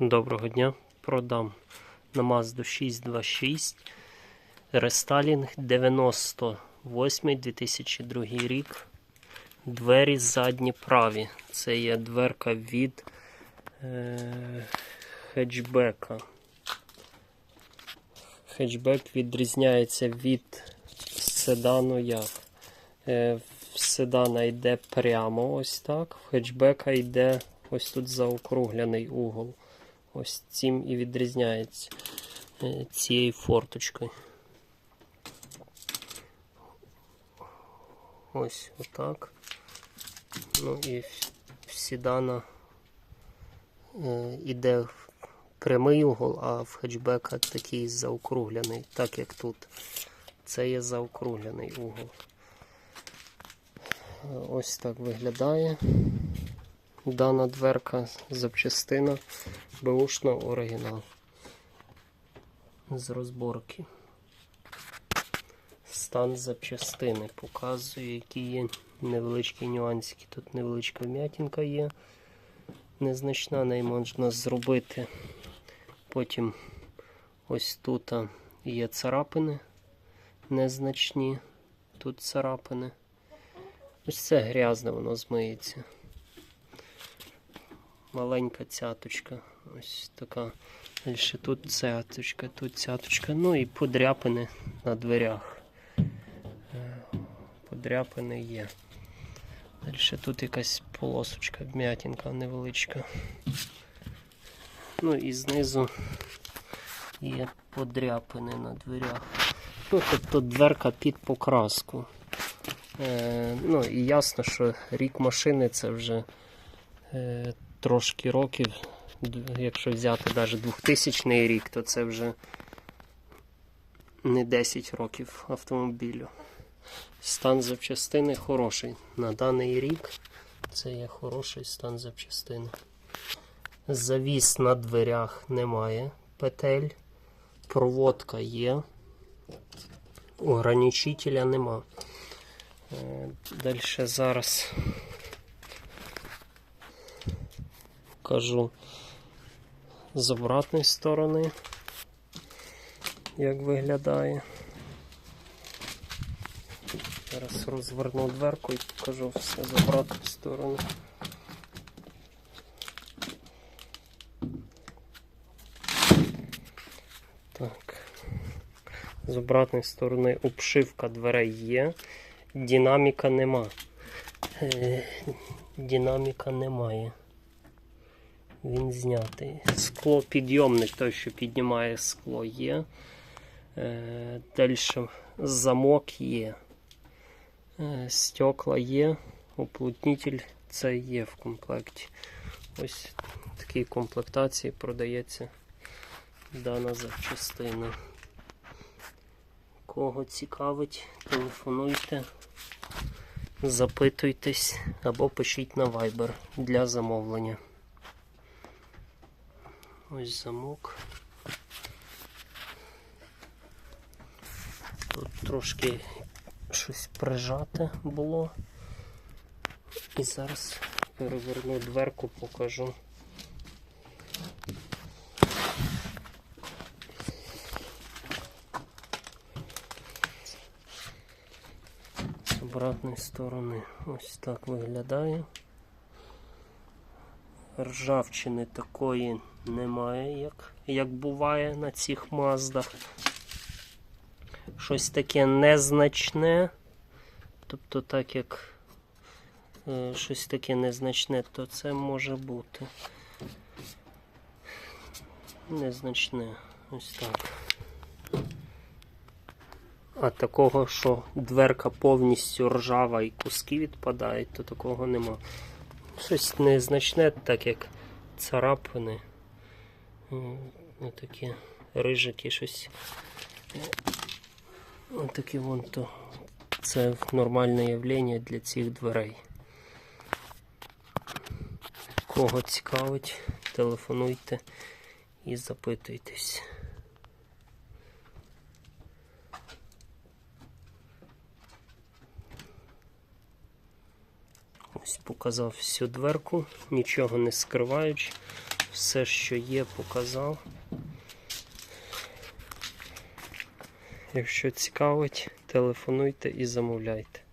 Доброго дня. Продам на Mazda 626 рестайлінг 98 2002 рік. Двері задні праві. Це є дверка від е, хетчбека. Хетчбек відрізняється від седану як. Е, седана йде прямо ось так, в хетчбека йде ось тут заокругляний угол. Ось цим і відрізняється е, цією форточкою. Ось отак. Ну і в- в седана е, іде прямий угол, а в хетчбека такий заокругляний, так як тут. Це є заокругляний угол. Ось так виглядає. Дана дверка запчастина беушна оригінал. З розборки. Стан запчастини показує, які є невеличкі нюансики. Тут невеличка вм'ятінка є. Незначна, неї можна зробити. Потім ось тут є царапини незначні. Тут царапини. Ось це грязне, воно змиється. Маленька цяточка. Ось така. Далі тут цяточка, тут цяточка. Ну і подряпини на дверях. Е, Подряпини є. Далі тут якась полосочка, вм'ятінка невеличка. Ну і знизу є подряпини на дверях. Ну, тобто дверка під покраску. Е, ну і ясно, що рік машини це вже е, трошки років. Якщо взяти навіть 2000 рік, то це вже не 10 років автомобілю. Стан запчастини хороший. На даний рік це є хороший стан запчастини. Завіс на дверях немає петель. Проводка є. Ограничителя нема. Далі зараз покажу з обратної сторони, як виглядає. Зараз розверну дверку і покажу все з обратної сторони. Так. З обратної сторони обшивка дверей є, динаміка нема. Е, Динаміка немає. Він знятий. Скло підйомник, той, що піднімає скло, є. Е, Далі замок є. Е, Стекла є. Уплотнитель це є в комплекті. Ось в такій комплектації продається дана запчастина. Кого цікавить, телефонуйте, запитуйтесь або пишіть на Viber для замовлення. Ось замок. Тут трошки щось прижате було. І зараз переверну дверку, покажу. З обратної сторони ось так виглядає. Ржавчини такої немає, як, як буває на цих маздах. Щось таке незначне. Тобто, так як е, щось таке незначне, то це може бути. Незначне. Ось так. А такого, що дверка повністю ржава і куски відпадають, то такого нема. Щось незначне, так як царапини. М, Отакі рижики, щось. Отакі вон то. Це нормальне явлення для цих дверей. Кого цікавить, телефонуйте і запитуйтесь. Ось показав всю дверку, нічого не скриваючи. все, що є, показав. Якщо цікавить, телефонуйте і замовляйте.